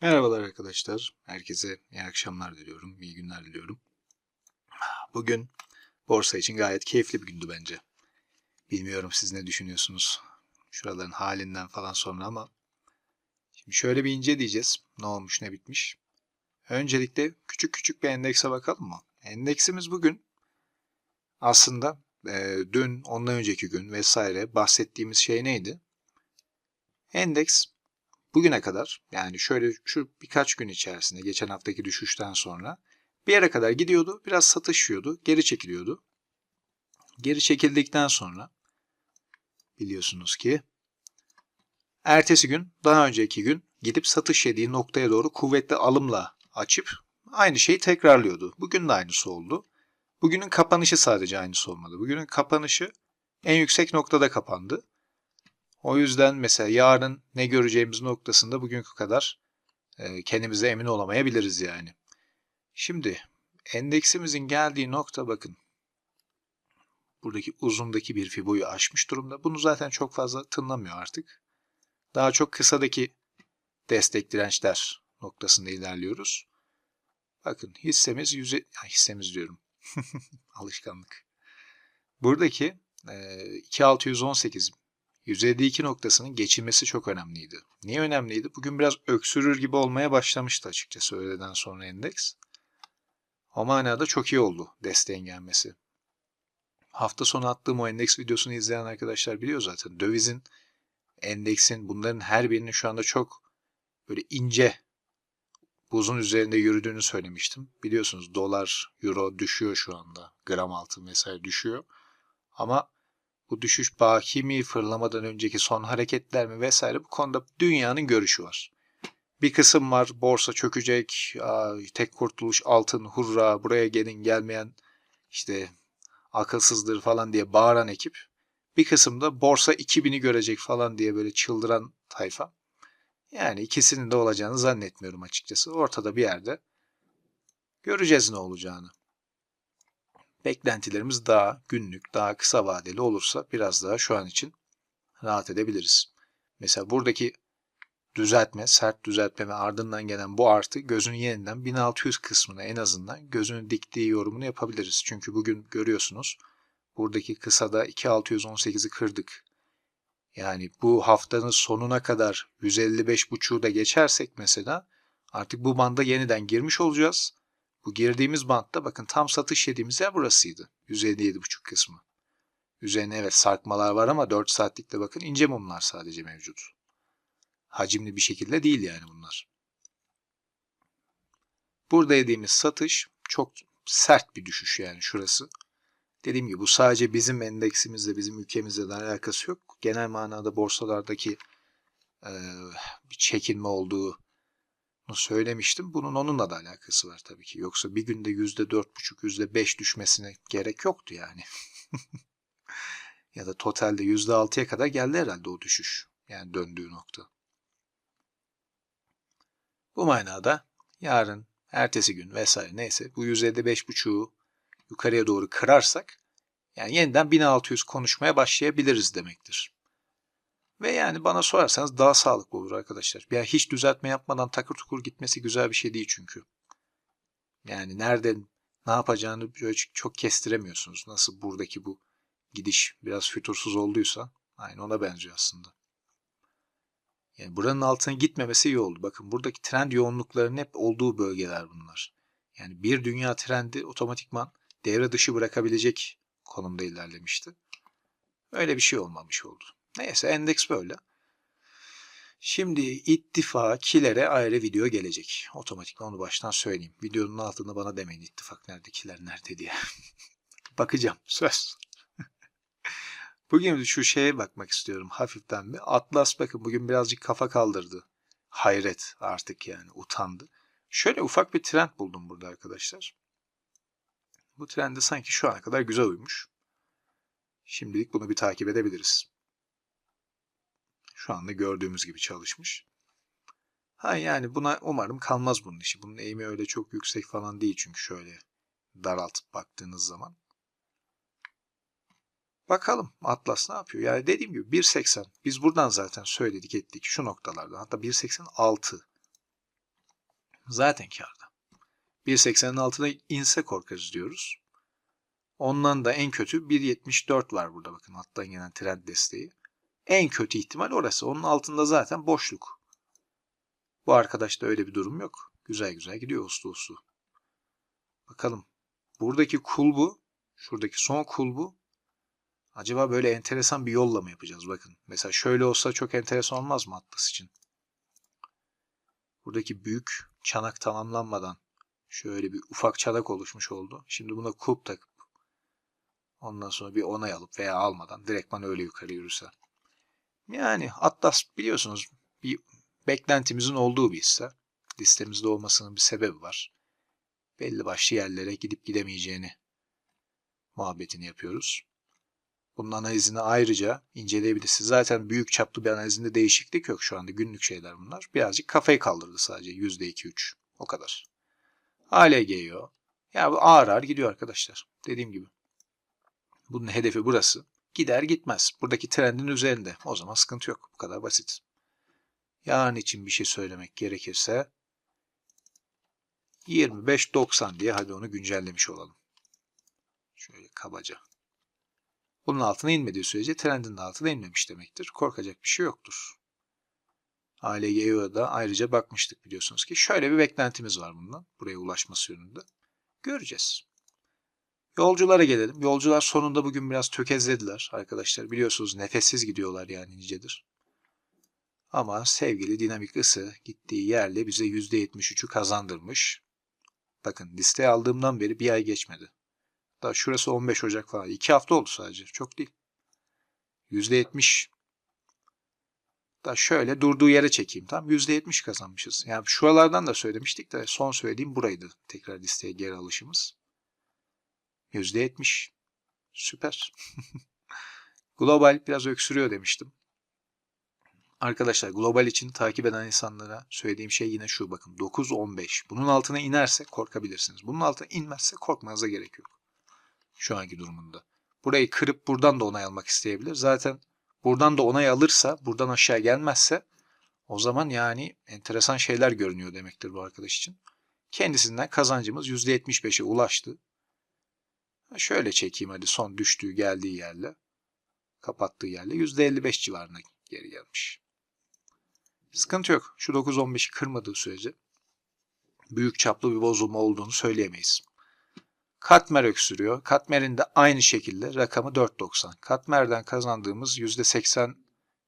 Merhabalar arkadaşlar. Herkese iyi akşamlar diliyorum. iyi günler diliyorum. Bugün borsa için gayet keyifli bir gündü bence. Bilmiyorum siz ne düşünüyorsunuz şuraların halinden falan sonra ama şimdi şöyle bir ince diyeceğiz. Ne olmuş ne bitmiş. Öncelikle küçük küçük bir endekse bakalım mı? Endeksimiz bugün aslında e, dün, ondan önceki gün vesaire bahsettiğimiz şey neydi? Endeks bugüne kadar yani şöyle şu birkaç gün içerisinde geçen haftaki düşüşten sonra bir yere kadar gidiyordu. Biraz satışıyordu. Geri çekiliyordu. Geri çekildikten sonra biliyorsunuz ki ertesi gün daha önceki gün gidip satış yediği noktaya doğru kuvvetli alımla açıp aynı şeyi tekrarlıyordu. Bugün de aynısı oldu. Bugünün kapanışı sadece aynısı olmadı. Bugünün kapanışı en yüksek noktada kapandı. O yüzden mesela yarın ne göreceğimiz noktasında bugünkü kadar e, kendimize emin olamayabiliriz yani. Şimdi endeksimizin geldiği nokta bakın. Buradaki uzundaki bir fiboyu aşmış durumda. Bunu zaten çok fazla tınlamıyor artık. Daha çok kısadaki destek dirençler noktasında ilerliyoruz. Bakın hissemiz yüze, hissemiz diyorum. Alışkanlık. Buradaki e, 2618 152 noktasının geçilmesi çok önemliydi. Niye önemliydi? Bugün biraz öksürür gibi olmaya başlamıştı açıkçası öğleden sonra endeks. O manada çok iyi oldu desteğin gelmesi. Hafta sonu attığım o endeks videosunu izleyen arkadaşlar biliyor zaten. Dövizin, endeksin bunların her birinin şu anda çok böyle ince buzun üzerinde yürüdüğünü söylemiştim. Biliyorsunuz dolar, euro düşüyor şu anda. Gram altın vesaire düşüyor. Ama bu düşüş baki mi, fırlamadan önceki son hareketler mi vesaire bu konuda dünyanın görüşü var. Bir kısım var borsa çökecek, tek kurtuluş altın hurra buraya gelin gelmeyen işte akılsızdır falan diye bağıran ekip. Bir kısım da borsa 2000'i görecek falan diye böyle çıldıran tayfa. Yani ikisinin de olacağını zannetmiyorum açıkçası. Ortada bir yerde göreceğiz ne olacağını beklentilerimiz daha günlük, daha kısa vadeli olursa biraz daha şu an için rahat edebiliriz. Mesela buradaki düzeltme, sert düzeltme ve ardından gelen bu artı gözün yeniden 1600 kısmına en azından gözünün diktiği yorumunu yapabiliriz. Çünkü bugün görüyorsunuz buradaki kısada 2618'i kırdık. Yani bu haftanın sonuna kadar 155.5'u da geçersek mesela artık bu banda yeniden girmiş olacağız. Bu girdiğimiz bantta bakın tam satış yediğimiz yer burasıydı. 157,5 kısmı. Üzerine evet sarkmalar var ama 4 saatlikte bakın ince mumlar sadece mevcut. Hacimli bir şekilde değil yani bunlar. Burada yediğimiz satış çok sert bir düşüş yani şurası. Dediğim gibi bu sadece bizim endeksimizle, bizim ülkemizle de alakası yok. Genel manada borsalardaki e, bir çekinme olduğu söylemiştim. Bunun onunla da alakası var tabii ki. Yoksa bir günde yüzde dört buçuk, yüzde beş düşmesine gerek yoktu yani. ya da totalde yüzde altıya kadar geldi herhalde o düşüş. Yani döndüğü nokta. Bu manada yarın, ertesi gün vesaire neyse bu yüzde beş buçuğu yukarıya doğru kırarsak yani yeniden 1600 konuşmaya başlayabiliriz demektir. Ve yani bana sorarsanız daha sağlıklı olur arkadaşlar. Yani hiç düzeltme yapmadan takır tukur gitmesi güzel bir şey değil çünkü. Yani nereden ne yapacağını çok kestiremiyorsunuz. Nasıl buradaki bu gidiş biraz fütursuz olduysa aynı ona benziyor aslında. Yani buranın altına gitmemesi iyi oldu. Bakın buradaki trend yoğunluklarının hep olduğu bölgeler bunlar. Yani bir dünya trendi otomatikman devre dışı bırakabilecek konumda ilerlemişti. Öyle bir şey olmamış oldu. Neyse endeks böyle. Şimdi ittifakilere ayrı video gelecek. Otomatik onu baştan söyleyeyim. Videonun altında bana demeyin ittifak nerede, kiler nerede diye. Bakacağım. Söz. bugün şu şeye bakmak istiyorum hafiften bir. Atlas bakın bugün birazcık kafa kaldırdı. Hayret artık yani utandı. Şöyle ufak bir trend buldum burada arkadaşlar. Bu trendi sanki şu ana kadar güzel uymuş. Şimdilik bunu bir takip edebiliriz. Şu anda gördüğümüz gibi çalışmış. Ha yani buna umarım kalmaz bunun işi. Bunun eğimi öyle çok yüksek falan değil çünkü şöyle daraltıp baktığınız zaman. Bakalım Atlas ne yapıyor? Yani dediğim gibi 1.80 biz buradan zaten söyledik ettik şu noktalarda hatta 1.86 Zaten karda. 1.80'in altına inse korkarız diyoruz. Ondan da en kötü 1.74 var burada bakın alttan gelen trend desteği. En kötü ihtimal orası. Onun altında zaten boşluk. Bu arkadaşta öyle bir durum yok. Güzel güzel gidiyor uslu uslu. Bakalım. Buradaki kulbu, şuradaki son kulbu acaba böyle enteresan bir yolla mı yapacağız? Bakın. Mesela şöyle olsa çok enteresan olmaz mı Atlas için? Buradaki büyük çanak tamamlanmadan şöyle bir ufak çanak oluşmuş oldu. Şimdi buna kulp takıp ondan sonra bir onay alıp veya almadan direktman öyle yukarı yürürse. Yani Atlas biliyorsunuz bir beklentimizin olduğu bir hisse. Listemizde olmasının bir sebebi var. Belli başlı yerlere gidip gidemeyeceğini muhabbetini yapıyoruz. Bunun analizini ayrıca inceleyebilirsiniz. Zaten büyük çaplı bir analizinde değişiklik yok şu anda. Günlük şeyler bunlar. Birazcık kafayı kaldırdı sadece. %2-3. O kadar. ALG'yo. Ya bu ağır ağır gidiyor arkadaşlar. Dediğim gibi. Bunun hedefi burası. Gider gitmez. Buradaki trendin üzerinde. O zaman sıkıntı yok. Bu kadar basit. Yarın için bir şey söylemek gerekirse 25.90 diye hadi onu güncellemiş olalım. Şöyle kabaca. Bunun altına inmediği sürece trendin altına inmemiş demektir. Korkacak bir şey yoktur. ALG'ye da ayrıca bakmıştık biliyorsunuz ki. Şöyle bir beklentimiz var bundan. Buraya ulaşması yönünde. Göreceğiz. Yolculara gelelim. Yolcular sonunda bugün biraz tökezlediler arkadaşlar. Biliyorsunuz nefessiz gidiyorlar yani nicedir. Ama sevgili dinamik ısı gittiği yerle bize %73'ü kazandırmış. Bakın listeye aldığımdan beri bir ay geçmedi. Daha şurası 15 Ocak falan. 2 hafta oldu sadece. Çok değil. %70. Da şöyle durduğu yere çekeyim. Tam %70 kazanmışız. Yani şuralardan da söylemiştik de son söylediğim buraydı. Tekrar listeye geri alışımız. %70. Süper. Global biraz öksürüyor demiştim. Arkadaşlar global için takip eden insanlara söylediğim şey yine şu bakın 9-15. Bunun altına inerse korkabilirsiniz. Bunun altına inmezse korkmanıza gerek yok. Şu anki durumunda. Burayı kırıp buradan da onay almak isteyebilir. Zaten buradan da onay alırsa buradan aşağı gelmezse o zaman yani enteresan şeyler görünüyor demektir bu arkadaş için. Kendisinden kazancımız %75'e ulaştı. Şöyle çekeyim hadi son düştüğü geldiği yerle kapattığı yerle %55 civarına geri gelmiş. Sıkıntı yok. Şu 9-15'i kırmadığı sürece büyük çaplı bir bozulma olduğunu söyleyemeyiz. Katmer öksürüyor. Katmer'in de aynı şekilde rakamı 4.90. Katmer'den kazandığımız %80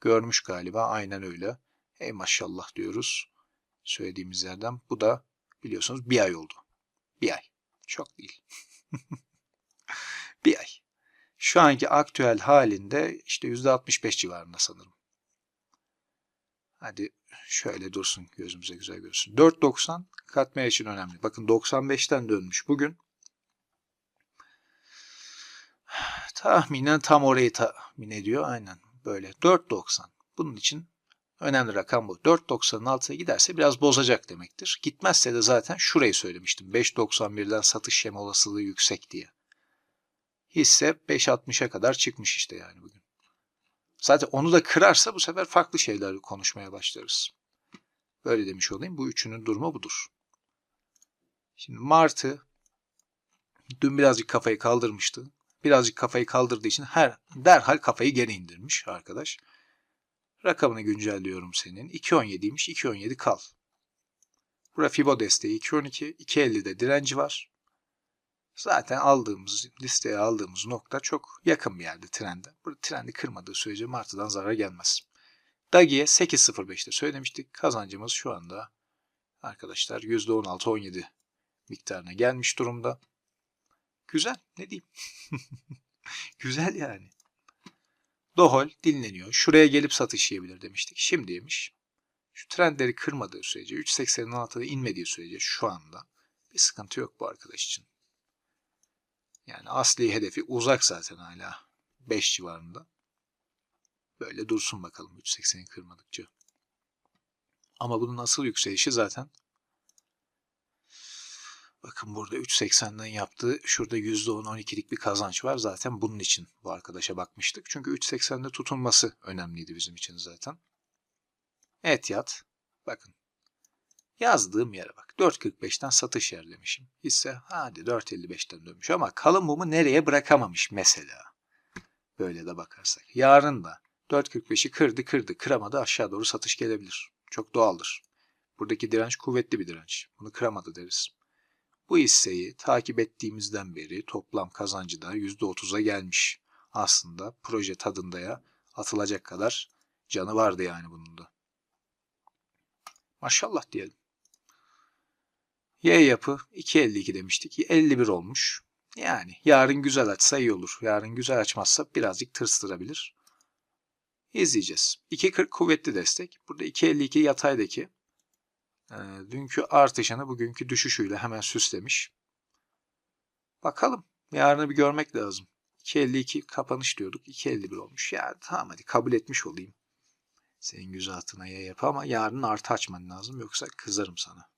görmüş galiba. Aynen öyle. Ey maşallah diyoruz söylediğimiz yerden. Bu da biliyorsunuz bir ay oldu. Bir ay. Çok değil. bir ay. Şu anki aktüel halinde işte %65 civarında sanırım. Hadi şöyle dursun gözümüze güzel görsün. 4.90 katmer için önemli. Bakın 95'ten dönmüş bugün. Tahminen tam orayı tahmin ediyor. Aynen böyle. 4.90. Bunun için önemli rakam bu. 4.90'ın altına giderse biraz bozacak demektir. Gitmezse de zaten şurayı söylemiştim. 5.91'den satış yeme olasılığı yüksek diye. Hisse 5.60'a kadar çıkmış işte yani bugün. Zaten onu da kırarsa bu sefer farklı şeyler konuşmaya başlarız. Böyle demiş olayım. Bu üçünün durumu budur. Şimdi Mart'ı dün birazcık kafayı kaldırmıştı. Birazcık kafayı kaldırdığı için her derhal kafayı geri indirmiş arkadaş. Rakamını güncelliyorum senin. 2.17'ymiş. 2.17 kal. Burada Fibo desteği 2.12. 2.50'de direnci var. Zaten aldığımız, listeye aldığımız nokta çok yakın bir yerde trende. Burada trendi kırmadığı sürece Martı'dan zarar gelmez. Dagi'ye 8.05'te söylemiştik. Kazancımız şu anda arkadaşlar %16-17 miktarına gelmiş durumda. Güzel ne diyeyim. Güzel yani. Dohol dinleniyor. Şuraya gelip satış yiyebilir demiştik. Şimdiymiş. Şu trendleri kırmadığı sürece 3.80'in altına inmediği sürece şu anda bir sıkıntı yok bu arkadaş için. Yani asli hedefi uzak zaten hala. 5 civarında. Böyle dursun bakalım 3.80'i kırmadıkça. Ama bunun asıl yükselişi zaten bakın burada 3.80'den yaptığı şurada %10-12'lik bir kazanç var. Zaten bunun için bu arkadaşa bakmıştık. Çünkü 3.80'de tutunması önemliydi bizim için zaten. Evet yat. Bakın. Yazdığım yere bak. 4.45'ten satış yer demişim. Hisse hadi 4.55'ten dönmüş ama kalın mumu nereye bırakamamış mesela. Böyle de bakarsak. Yarın da 4.45'i kırdı kırdı kıramadı aşağı doğru satış gelebilir. Çok doğaldır. Buradaki direnç kuvvetli bir direnç. Bunu kıramadı deriz. Bu hisseyi takip ettiğimizden beri toplam kazancı da %30'a gelmiş. Aslında proje tadındaya atılacak kadar canı vardı yani bunun da. Maşallah diyelim. Y yapı 2.52 demiştik. 51 olmuş. Yani yarın güzel açsa iyi olur. Yarın güzel açmazsa birazcık tırstırabilir. İzleyeceğiz. 2.40 kuvvetli destek. Burada 2.52 yataydaki. E, dünkü artışını bugünkü düşüşüyle hemen süslemiş. Bakalım. Yarını bir görmek lazım. 2.52 kapanış diyorduk. 2.51 olmuş. Ya tamam hadi kabul etmiş olayım. Senin göz altına ya yap ama yarın artı açman lazım. Yoksa kızarım sana.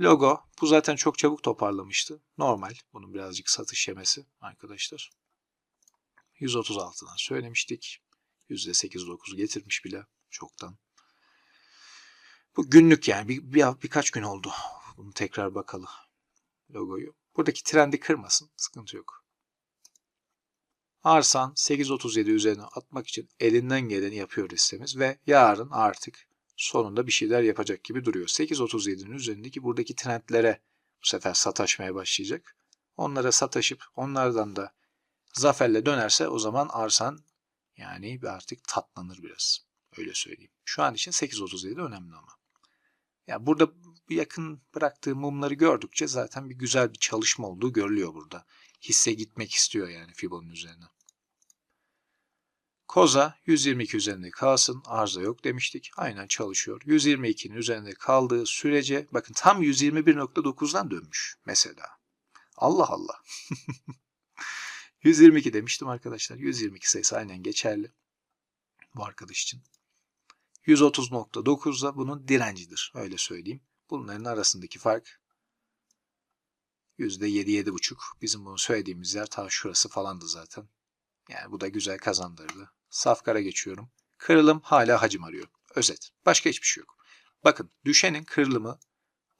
Logo. Bu zaten çok çabuk toparlamıştı. Normal. Bunun birazcık satış yemesi arkadaşlar. 136'dan söylemiştik. %8-9 getirmiş bile çoktan. Bu günlük yani bir, bir, birkaç gün oldu. Bunu tekrar bakalım. Logoyu. Buradaki trendi kırmasın. Sıkıntı yok. Arsan 8.37 üzerine atmak için elinden geleni yapıyor listemiz ve yarın artık sonunda bir şeyler yapacak gibi duruyor. 8.37'nin üzerindeki buradaki trendlere bu sefer sataşmaya başlayacak. Onlara sataşıp onlardan da zaferle dönerse o zaman arsan yani artık tatlanır biraz. Öyle söyleyeyim. Şu an için 8.37 önemli ama. Ya burada yakın bıraktığı mumları gördükçe zaten bir güzel bir çalışma olduğu görülüyor burada. Hisse gitmek istiyor yani Fibo'nun üzerine. Koza 122 üzerinde kalsın. Arıza yok demiştik. Aynen çalışıyor. 122'nin üzerinde kaldığı sürece bakın tam 121.9'dan dönmüş mesela. Allah Allah. 122 demiştim arkadaşlar. 122 sayısı aynen geçerli. Bu arkadaş için. 130.9 da bunun direncidir. Öyle söyleyeyim. Bunların arasındaki fark %7-7.5. Bizim bunu söylediğimiz yer ta şurası falandı zaten. Yani bu da güzel kazandırdı. Safkara geçiyorum. Kırılım hala hacim arıyor. Özet. Başka hiçbir şey yok. Bakın düşenin kırılımı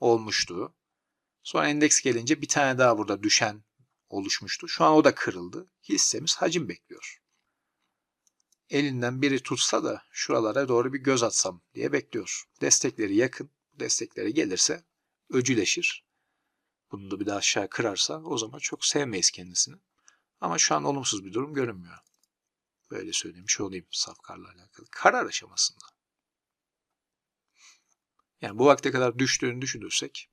olmuştu. Sonra endeks gelince bir tane daha burada düşen oluşmuştu. Şu an o da kırıldı. Hissemiz hacim bekliyor. Elinden biri tutsa da şuralara doğru bir göz atsam diye bekliyor. Destekleri yakın. Destekleri gelirse öcüleşir. Bunu da bir daha aşağı kırarsa o zaman çok sevmeyiz kendisini. Ama şu an olumsuz bir durum görünmüyor. Böyle söylemiş olayım Safkar'la alakalı. Karar aşamasında. Yani bu vakte kadar düştüğünü düşünürsek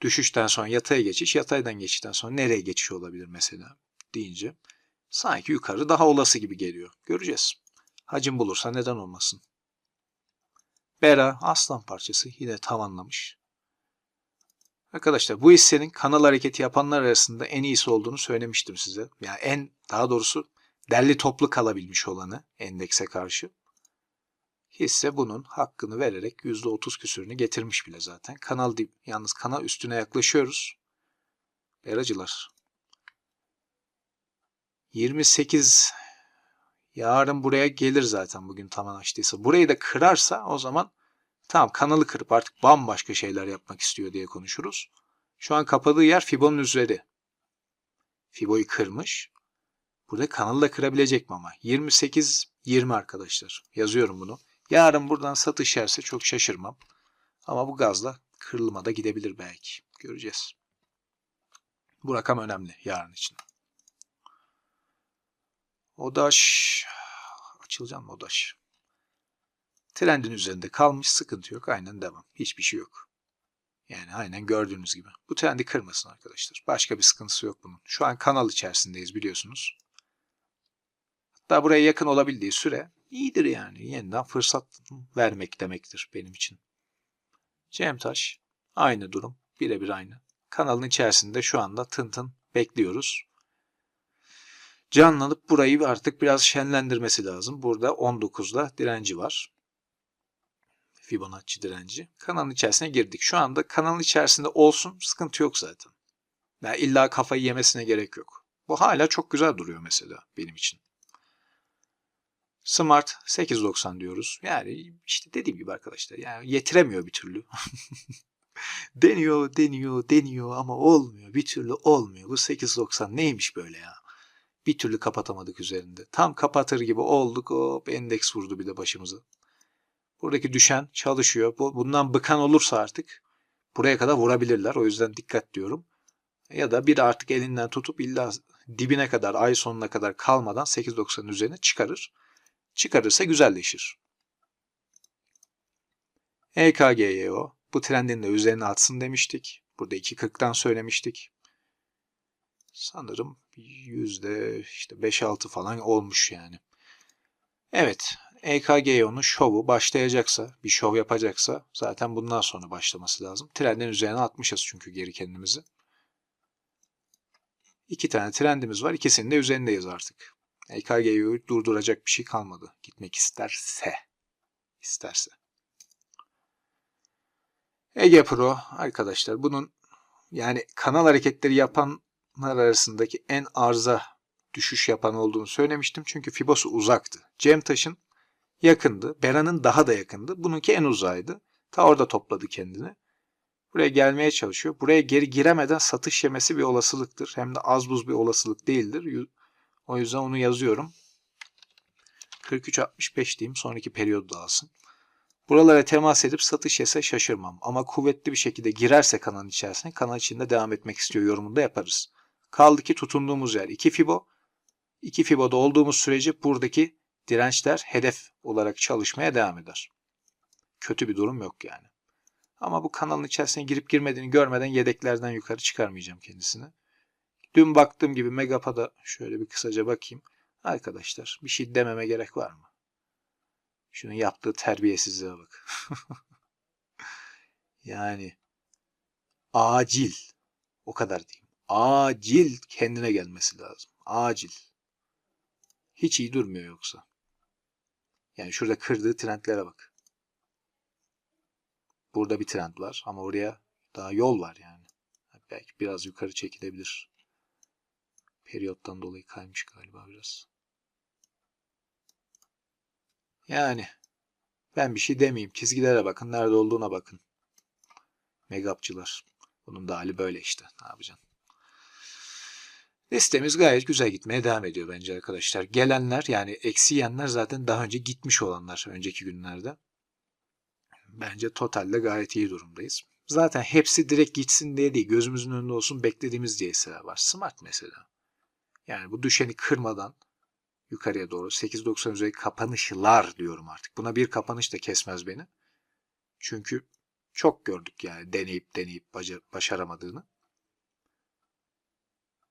düşüşten sonra yataya geçiş, yataydan geçişten sonra nereye geçiş olabilir mesela deyince sanki yukarı daha olası gibi geliyor. Göreceğiz. Hacim bulursa neden olmasın. Bera aslan parçası yine tavanlamış. Arkadaşlar bu hissenin kanal hareketi yapanlar arasında en iyisi olduğunu söylemiştim size. Yani en daha doğrusu derli toplu kalabilmiş olanı endekse karşı. Hisse bunun hakkını vererek %30 küsürünü getirmiş bile zaten. Kanal dip, yalnız kanal üstüne yaklaşıyoruz. Beracılar. 28 yarın buraya gelir zaten bugün tavan açtıysa. Burayı da kırarsa o zaman tamam kanalı kırıp artık bambaşka şeyler yapmak istiyor diye konuşuruz. Şu an kapadığı yer Fibo'nun üzeri. Fibo'yu kırmış. Burada kanalı da kırabilecek mi ama? 28-20 arkadaşlar. Yazıyorum bunu. Yarın buradan satış yerse çok şaşırmam. Ama bu gazla kırılma da gidebilir belki. Göreceğiz. Bu rakam önemli yarın için. Odaş. Açılacak mı Odaş? Trendin üzerinde kalmış. Sıkıntı yok. Aynen devam. Hiçbir şey yok. Yani aynen gördüğünüz gibi. Bu trendi kırmasın arkadaşlar. Başka bir sıkıntısı yok bunun. Şu an kanal içerisindeyiz biliyorsunuz. Hatta buraya yakın olabildiği süre iyidir yani. Yeniden fırsat vermek demektir benim için. Cemtaş aynı durum. Birebir aynı. Kanalın içerisinde şu anda tın tın bekliyoruz. Canlanıp burayı artık biraz şenlendirmesi lazım. Burada 19'da direnci var. Fibonacci direnci. Kanalın içerisine girdik. Şu anda kanalın içerisinde olsun sıkıntı yok zaten. Yani illa kafayı yemesine gerek yok. Bu hala çok güzel duruyor mesela benim için. Smart 8.90 diyoruz. Yani işte dediğim gibi arkadaşlar yani yetiremiyor bir türlü. deniyor, deniyor, deniyor ama olmuyor. Bir türlü olmuyor. Bu 8.90 neymiş böyle ya? Bir türlü kapatamadık üzerinde. Tam kapatır gibi olduk. Hop endeks vurdu bir de başımıza. Buradaki düşen çalışıyor. Bu, bundan bıkan olursa artık buraya kadar vurabilirler. O yüzden dikkat diyorum. Ya da bir artık elinden tutup illa dibine kadar ay sonuna kadar kalmadan 8.90'ın üzerine çıkarır. Çıkarırsa güzelleşir. EKGYO bu trendin de üzerine atsın demiştik. Burada 2.40'dan söylemiştik. Sanırım yüzde işte 5-6 falan olmuş yani. Evet, EKGO'nun şovu başlayacaksa, bir şov yapacaksa zaten bundan sonra başlaması lazım. Trendin üzerine atmışız çünkü geri kendimizi. İki tane trendimiz var. İkisinin de üzerindeyiz artık. EKG'yi durduracak bir şey kalmadı. Gitmek isterse. isterse. Ege Pro arkadaşlar bunun yani kanal hareketleri yapanlar arasındaki en arıza düşüş yapan olduğunu söylemiştim. Çünkü Fibosu uzaktı. Cem Taş'ın yakındı. Beran'ın daha da yakındı. Bununki en uzaydı. Ta orada topladı kendini. Buraya gelmeye çalışıyor. Buraya geri giremeden satış yemesi bir olasılıktır. Hem de az buz bir olasılık değildir. O yüzden onu yazıyorum. 43.65 diyeyim. Sonraki periyodu da alsın. Buralara temas edip satış yese şaşırmam. Ama kuvvetli bir şekilde girerse kanalın içerisine kanal içinde devam etmek istiyor yorumunda yaparız. Kaldı ki tutunduğumuz yer 2 Fibo. 2 Fibo'da olduğumuz sürece buradaki dirençler hedef olarak çalışmaya devam eder. Kötü bir durum yok yani. Ama bu kanalın içerisine girip girmediğini görmeden yedeklerden yukarı çıkarmayacağım kendisini. Dün baktığım gibi Megapa'da şöyle bir kısaca bakayım. Arkadaşlar bir şey dememe gerek var mı? Şunun yaptığı terbiyesizliğe bak. yani acil o kadar diyeyim. Acil kendine gelmesi lazım. Acil. Hiç iyi durmuyor yoksa. Yani şurada kırdığı trendlere bak. Burada bir trend var ama oraya daha yol var yani. Belki biraz yukarı çekilebilir. Periyottan dolayı kaymış galiba biraz. Yani ben bir şey demeyeyim. Çizgilere bakın. Nerede olduğuna bakın. Megapçılar. Bunun da hali böyle işte. Ne yapacaksın? Listemiz gayet güzel gitmeye devam ediyor bence arkadaşlar. Gelenler yani eksi yiyenler zaten daha önce gitmiş olanlar önceki günlerde. Bence totalde gayet iyi durumdayız. Zaten hepsi direkt gitsin diye değil, gözümüzün önünde olsun beklediğimiz diye sıra var. Smart mesela. Yani bu düşeni kırmadan yukarıya doğru 8.90 üzeri kapanışlar diyorum artık. Buna bir kapanış da kesmez beni. Çünkü çok gördük yani deneyip deneyip başaramadığını.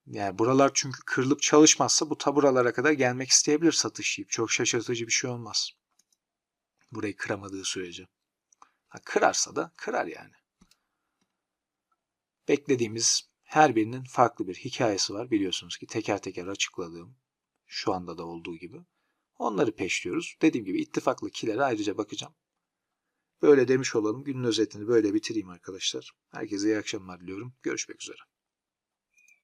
Yani buralar çünkü kırılıp çalışmazsa bu taburalara kadar gelmek isteyebilir satış yiyip. Çok şaşırtıcı bir şey olmaz. Burayı kıramadığı sürece. Ha, kırarsa da kırar yani. Beklediğimiz her birinin farklı bir hikayesi var. Biliyorsunuz ki teker teker açıkladığım şu anda da olduğu gibi. Onları peşliyoruz. Dediğim gibi ittifaklı kilere ayrıca bakacağım. Böyle demiş olalım. Günün özetini böyle bitireyim arkadaşlar. Herkese iyi akşamlar diliyorum. Görüşmek üzere.